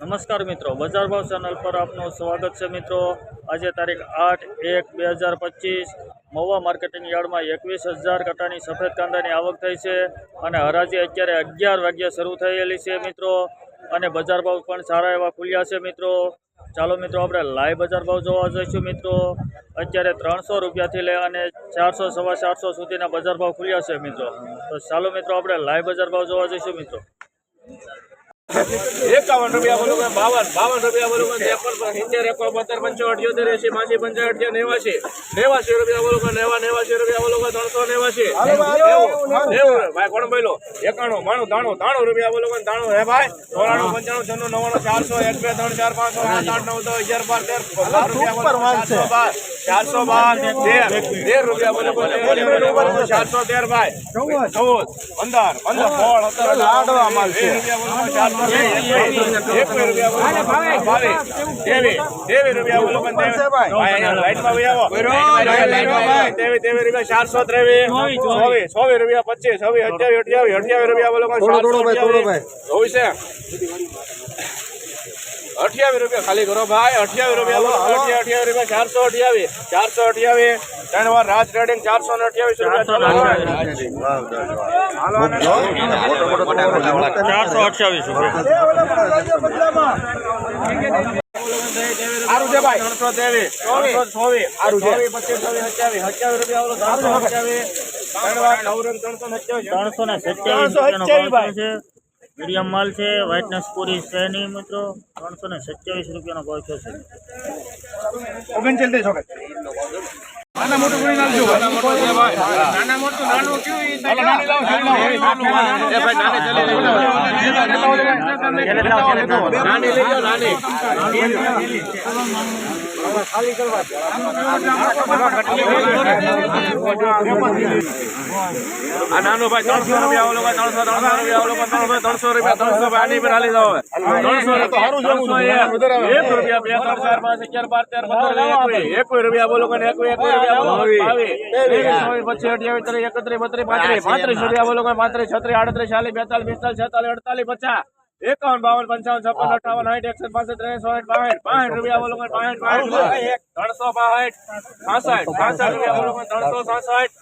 નમસ્કાર મિત્રો, બજાર ભાવ ચેનલ પર આપનું સ્વાગત છે મિત્રો. આજે તારીખ આઠ એક બે હજાર પચીસ, મહુવા માર્કેટિંગ યાર્ડમાં એકવીસ હજાર કટાની સફેદ કાંદાની આવક થઈ છે અને હરાજી અત્યારે અગિયાર વાગ્યે શરૂ થયેલી છે મિત્રો અને બજાર ભાવ પણ સારા એવા ખુલ્યા છે મિત્રો. ચાલો મિત્રો, આપણે લાઈવ બજાર ભાવ જોવા જઈશું મિત્રો. અત્યારે ત્રણસો રૂપિયાથી લઈ અને ચારસો, સવા ચારસો સુધીના બજાર ભાવ ખુલ્યા છે મિત્રો. તો ચાલો મિત્રો, આપણે લાઈવ બજાર ભાવ જોવા જઈશું મિત્રો. એકાવન રૂપિયા બોલો બાવન બાવન રૂપિયા બોલો ત્રેપન સિત્તેર એકો બોતેર પંચો અઠ્યોતેર એસી બાસી પંચાવન નેવાસી નેવાસી રૂપિયા બોલો નેવા નેવાસી રૂપિયા બોલો ત્રણસો નેવાસી. નેવું નેવું ભાઈ કોણ બોલો એકાણું માણું ત્રાણું ત્રાણું રૂપિયા બોલો ત્રાણું. હે ભાઈ? ચોરાણું પંચાણું છન્નું નવ્વાણું ચારસો એક બે ત્રણ ચાર પાંચસો સાત આઠ નવ દસ અગિયાર બાર તેર ચારસો બાર ચારસો બાર તેર તેર રૂપિયા બોલો ચારસો તેર ભાઈ. ચૌદ. પંદર પંદર સોળ સત્તર રૂપિયા બોલો ચારસો ચારસો ત્રેવીસ ચોવીસ રૂપિયા પચીસ છવ્વીસ અઠ્યાવીસ અઠ્યાવીસ અઠ્યાવીસ. રૂપિયા બોલો ચોવીસે અઠ્યાવીસ રૂપિયા ખાલી કરો ભાઈ અઠ્યાવીસ રૂપિયા અઠ્યાવીસ અઠ્યાવીસ રૂપિયા ચારસો અઠ્યાવીસ ચારસો અઠ્યાવીસ. ત્રણ વાર રાજ ટ્રેડિંગ ચારસો ને અઠ્યાવીસ ચારસો અઠ્યાવીસ. રૂપિયા. છે ભાઈ. ત્રણસો ત્રેવીસ ત્રણસો અઠ્યાવીસ. અઠ્યાવીસ અઠ્યાવીસ. ને અઠ્યાવીસ. સત્યાવીસ મીડિયમ માલ છે વ્હાઇટનેસ પૂરી છે નહીં મિત્રો ત્રણસો ને સત્યાવીસ રૂપિયાનો ભાવ છે નાના મોટું કરી નાખજો નાના મોટું છે નાના મોટું નાનું કયું નાની લાવો સાઈડ લાવો એ ભાઈ નાની ચલે લઈ જાઓ નાની લઈ લો આ નાનો ભાઈ ત્રણસો રૂપિયા ઓલો ભાઈ ત્રણસો ત્રણસો રૂપિયા ઓલો ભાઈ ત્રણસો ત્રણસો રૂપિયા ત્રણસો ભાઈ આની પર હાલી જાવ ત્રણસો ત્રણસો એક એક રૂપિયા બે ત્રણ ચાર પાંચ અગિયાર બાર તેર પંદર એકવીસ રૂપિયા બોલો કોને એકવીસ એકવીસ રૂપિયા બોલો બાવીસ ત્રેવીસ ચોવીસ અઠ્યાવીસ ત્રીસ એકત્રીસ બત્રીસ પાંત્રીસ પાંત્રીસ રૂપિયા બોલો કે પાંત્રીસ છત્રીસ આડત્રીસ ચાલીસ બેતાલીસ પિસ્તાલીસ છેતાલીસ અડતાલીસ પચાસ. એકાવન બાવન પંચાવન છપ્પન અઠાવન સાઠ એકસઠ પાસઠ ત્રેસ ચોસઠ બાસઠ. બાસઠ રૂપિયા બોલો બાસઠ બાસઠ ત્રણસો બાસઠ છાસઠ છાસઠ રૂપિયા બોલો ત્રણસો છાસઠ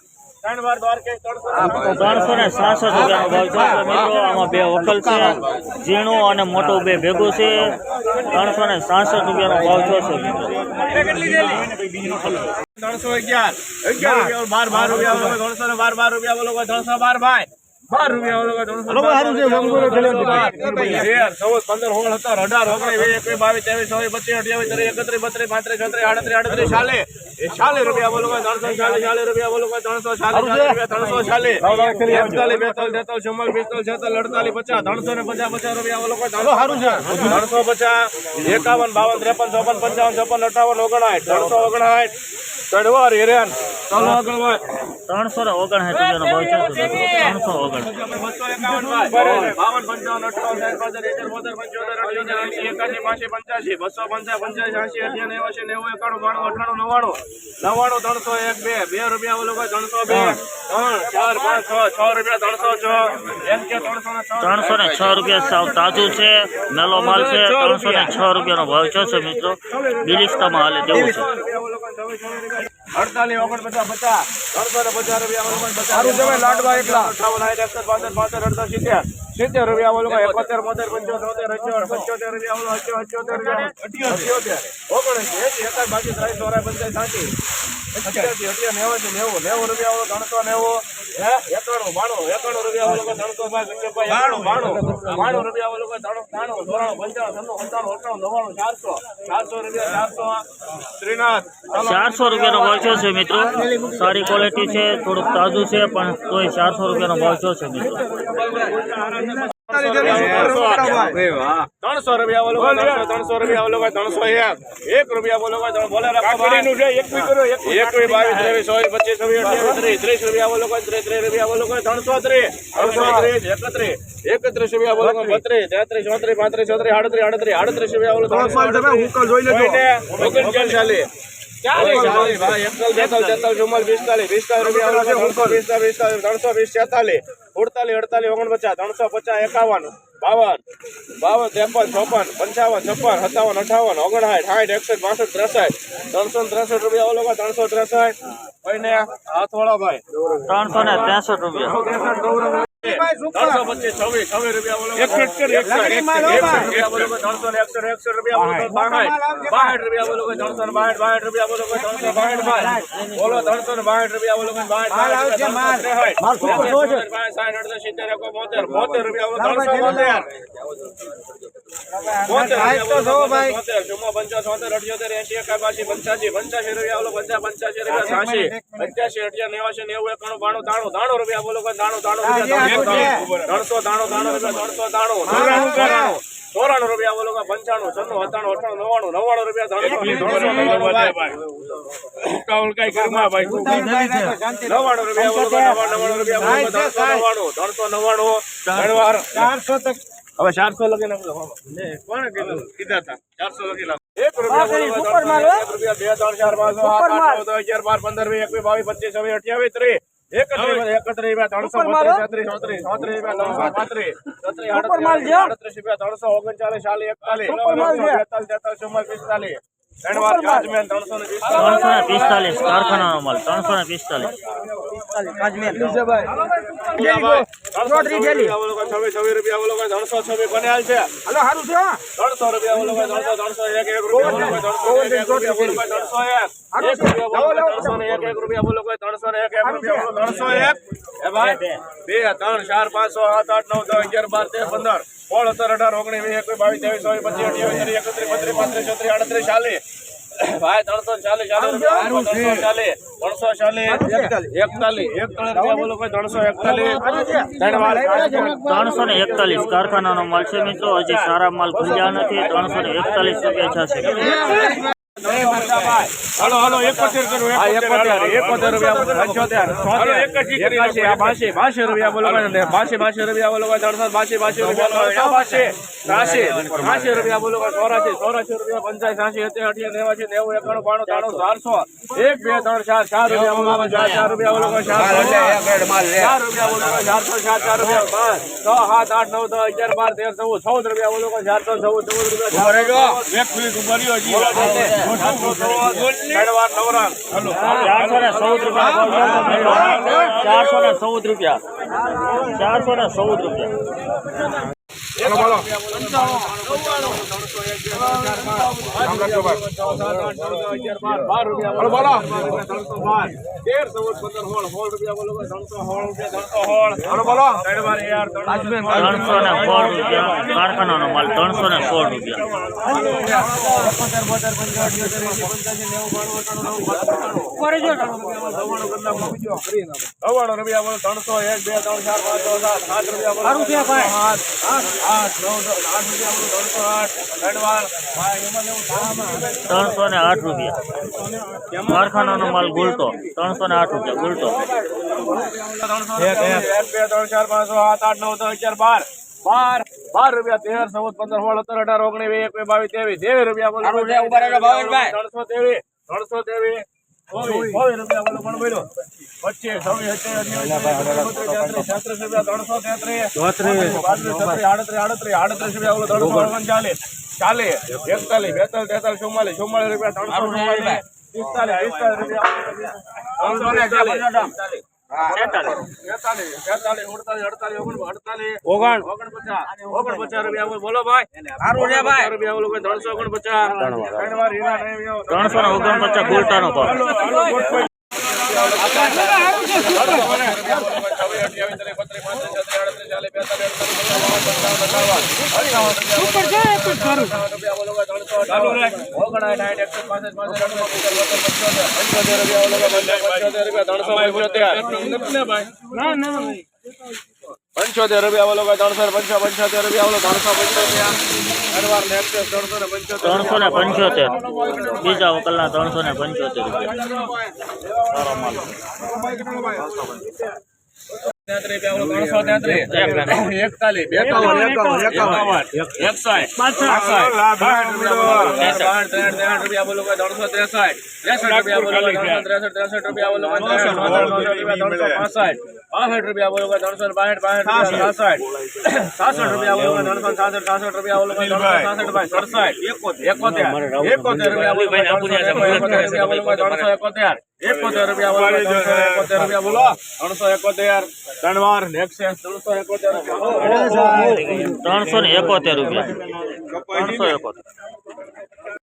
ત્રણસો ને સાસઠ. રૂપિયાનો ભાવ છે મિત્રો આમાં બે વકલ છે. ઝીણું અને મોટું બે ભેગું છે. ત્રણસો ને સાસઠ રૂપિયાનો ભાવ છે ત્રણસો અગિયાર. અગિયાર બાર બાર રૂપિયા બોલો ત્રણસો ને બાર બાર રૂપિયા બોલો ત્રણસો બાર ભાઈ બાર ત્રણસો પચીસ એકાવન બાવન ત્રેપન ચોપન પંચાવન ચોપન અઠાવન ઓગણાઠ ત્રણસો ઓગણાઠ ચડવાર હિરેન. ચાલો આગળ ત્રણસો ને ઓગણસાઠ રૂપિયાનો ભાવ છે ત્રણસો ઓગણ બસો એકાવન બાવન પંચાવન અઠાવન સાઠ પાસઠ એકાવન બોતેર પંચોતેર અઠ્યોતેર એંશી એકાસી બાસી પંચ્યાસી બસો પંચાવન પંચ્યાસી એંશી અઠ્યા નેવાસી નેવું એકાણું બાણું અઠાણું નવ્વાણું નવ્વાણું ત્રણસો એક બે બે રૂપિયા ઓલો ત્રણસો બે ત્રણ ચાર પાંચ છ રૂપિયા ત્રણસો છ ત્રણસો ને છ રૂપિયા સાવ તાજું છે નલો માલ છે, ત્રણસો ને છ રૂપિયાનો ભાવ છે મિત્રો. બિલિસ્તામાં હાલે તેવું છે. અડતાલીસ ઓગણપચાસ પચાસ. ને પચાસ રૂપિયા ભાઈ સારું છે ભાઈ લાડવા એકલા. અઠાવન સાઠ એકસઠ બાસઠ પાસઠ અડસઠ સિત્તેર. સિત્તેર રૂપિયા ભાઈ એકોતેર બોતેર પંચોતેર અઠ્યોતેર પંચોતેર રૂપિયા બોલો અઠ્યો અઠ્યોતેર અઠ્યોતેર. ઓગણસી એસી એકાદ બાકી ત્રણ ચોરાય પંચાયત સાચી નેવું નેવું રૂપિયા બોલો ત્રણસો નેવું. હે? એકાણું, બાણું, એકાણું રૂપિયા બોલો ત્રણસો ચારસો ચારસો રૂપિયા, ચારસો શ્રીનાથ ચારસો રૂપિયાનો ભાવ છે છે મિત્રો. સારી ક્વોલિટી છે, થોડુંક તાજું છે, પણ તોય ચારસો રૂપિયાનો ભાવ છે મિત્રો. ત્રણસો રૂપિયા બોલો ત્રણસો રૂપિયા બોલો ત્રણસો એક. એક રૂપિયા બોલો બોલે એકવીસ બાવીસ ત્રેવીસ ચોવીસ પચીસ ત્રીસ ત્રીસ રૂપિયા બોલો ત્રીસ ત્રીસ રૂપિયા બોલો ત્રણસો ત્રીસ. ત્રણસો ત્રીસ એકત્રીસ. એકત્રીસ રૂપિયા બોલો બત્રીસ. તેત્રીસ ચોત્રીસ પાંત્રીસ ચોત્રીસ આડત્રીસ આડત્રીસ આડત્રીસ રૂપિયા બોલો ત્રણસો ઓગણચાલીસ ચાલીસ. ભાઈ ત્રણસો વીસ છેતાલીસ ઉડતાલીસ અડતાલીસ ઓગણપચાસ ત્રણસો પચાસ એકાવન બાવન બાવન ત્રેપન ચોપન પંચાવન છપ્પન સત્તાવન અઠાવન ઓગણસાઠ સાઠ એકસઠ બાસઠ ત્રેસઠ ત્રણસો ને ત્રેસઠ રૂપિયા ઓલો ત્રણસો ત્રેસઠ. ભાઈ. ને ત્રેસઠ ત્રણસો ને એકસઠ રૂપિયા રૂપિયા. બોલો. ત્રણસો બોતેર બોતેર રૂપિયા ત્રણસો બોતેર. ચોરાણું રૂપિયા બોલો પંચાણું છન્નું અઠાણું અઠાણું નવ્વાણું રૂપિયા નવ્વાણું રૂપિયા બોલો કોઈ નવ્વાણું નવ્વાણું રૂપિયા બોલો કોઈ ત્રણસો નવ્વાણું ત્રણસો નવ્વાણું ઘણીવાર હવે ચારસો લખી નાખો કોણે કીધું? કીધા હતા ચારસો લખી નાખો એક રૂપિયા બોલો કોઈ ત્રણસો, એક રૂપિયા બે ત્રણ ચાર પાંચ છ સાત આઠ નવ દસ અગિયાર બાર પંદર વીસ એકવીસ બાવીસ પચીસ છવ્વીસ અઠ્યાવીસ ત્રીસ. એકત્રીસ એકત્રીસ રૂપિયા ત્રણસો બત્રીસ છત્રીસ ચોત્રીસ ચોત્રીસ રૂપિયા ત્રણસો પાંત્રીસ. છત્રીસ આડત્રીસ આડત્રીસ રૂપિયા ત્રણસો ઓગણચાલીસ ચાલીસ એકતાલીસ બેતાલીસ તેતાલીસ ચુમ્માલીસ પિસ્તાલીસ. ત્રણ વાર કાચમેન ત્રણસો ને પિસ્તાલીસ. કારખાના અમલ ત્રણસો ને પિસ્તાલીસ. બે ત્રણ ચાર પાંચ છ સાત આઠ નવ દસ અગિયાર બાર તેર પંદર. સોળ સત્તર અઢાર ઓગણીસ વીસ એકવીસ બાવીસ ત્રેવીસ ચોવીસ પચીસ અઠ્યાવીસ ત્રીસ એકત્રીસ બત્રીસ પાંત્રીસ છત્રીસ આડત્રીસ ચાલીસ. ભાઈ ત્રણસો ચાલીસ ચાલીસ ચાલીસ. ત્રણસો ચાલીસ. એકતાલીસ. એકતાલીસ રૂપિયા બોલો કોઈ ત્રણસો એકતાલીસ. ત્રણસો ને એકતાલીસ. કારખાનાનો માલ છે મિત્રો. હજી સારા માલ ખુલ્યા નથી. ત્રણસો ને એકતાલીસ રૂપિયા થશે. હાલો હાલો એકોતેર રૂપિયા પંચોતેર હાલો એકાશી એકાશી આ બાસી બાસી રૂપિયા બોલો બાસી બાસી રૂપિયા બોલો ત્રણસો બાસી બાસી રૂપિયા બાસી. બાસી બાસી રૂપિયા બોલો ચોરાસી ચોરાસી રૂપિયા પંચાસી સાસી સત્તર અઠ્યાસી નેવાસી નેવું એકાણું બાણું ત્રાણું ચારસો. એક બે ત્રણ ચાર ચાર રૂપિયા બોલો ચાર ચાર રૂપિયા બોલો ચાર ચાર રૂપિયા બોલો ચારસો ચાર ચાર રૂપિયા. પાંચ છ સાત આઠ નવ દસ અગિયાર બાર તેર ચૌદ ચૌદ રૂપિયા બોલો ચારસો ચૌદ ચૌદ રૂપિયા એક મિનિટ ઊભા નવરાન ચારસો ને ચૌદ રૂપિયા. ચારસો ને ચૌદ રૂપિયા. ચારસો ને ચૌદ રૂપિયા ત્રણસો ને સોળ રૂપિયા કારખાનાનો માલ ત્રણસો ને સોળ રૂપિયા બોલો ત્રણસો એક બે ત્રણ ચાર પાંચ છ સાત સાત રૂપિયા ત્રણસો ને આઠ રૂપિયા. કારખાનાનો માલ ગુલતો. ત્રણસો ને આઠ રૂપિયા ગુલતો. એક એક. બે ત્રણ ચાર પાંચ સાત આઠ નવ દસ અગિયાર બાર. બાર. બાર રૂપિયા તેર ચૌદ પંદર સોળ સત્તર અઢાર ઓગણીસ એક બે બાવીસ ત્રેવીસ. ત્રેવીસ રૂપિયા બોલો. ત્રણસો ત્રેવીસ ત્રણસો ત્રેવીસ ચાલીસ એકતાલીસ બેતાલીસ તેતાલીસ ચુમ્માલીસ ચુમ્માલીસ રૂપિયા ત્રણસો પિસ્તાલીસ પિસ્તાલીસ રૂપિયા. ત્રણસો ને ચાલીસ તેતાલીસ તેતાલીસ ઉડતાલીસ અડતાલીસ ઓગણ અડતાલીસ. ઓગણ. ઓગણપચાસ ઓગણપચાસ રૂપિયા બોલો, બોલો ભાઈ. ભાઈ. રૂપિયા બોલો ભાઈ ત્રણસો ઓગણપચાસ. ગુલટાનો ભાઈ. પંચોતેર રૂપિયા બોલો ત્રણસો પંચો પંચોતેર રૂપિયા બોલો ત્રણસો પંચોતેર. ત્રણસો ને પંચોતેર. બીજા વકલના ત્રણસો ને પંચોતેર રૂપિયા. સારો માલ. બાસઠ બાસઠ રૂપિયા બોલો બાસઠ ત્રેસઠ ત્રેસઠ રૂપિયા બોલો ત્રણસો ત્રેસઠ ત્રેસઠ રૂપિયા બોલો ત્રણસો ત્રેસઠ ત્રેસઠ રૂપિયા બોલો ત્રણસો ત્રણસો પાસઠ પાસઠ રૂપિયા બોલો ત્રણસો બાસઠ બાસઠ રૂપિયા સાસઠ સાસઠ રૂપિયા બોલો ત્રણસો સાસઠ સાસઠ રૂપિયા બોલો ત્રણસો સાસઠ બાય સડસઠ એકોતેર એકોતેર રૂપિયા બોલો એકોતેર રૂપિયા બોલો ત્રણસો એકોતેર એકોતેર રૂપિયા બોલો એકોતેર રૂપિયા બોલો. ત્રણસો એકોતેર ત્રણ વાર ત્રણસો એકોતેર રૂપિયા ત્રણસો ને એકોતેર રૂપિયા. ત્રણસો એકોતેર.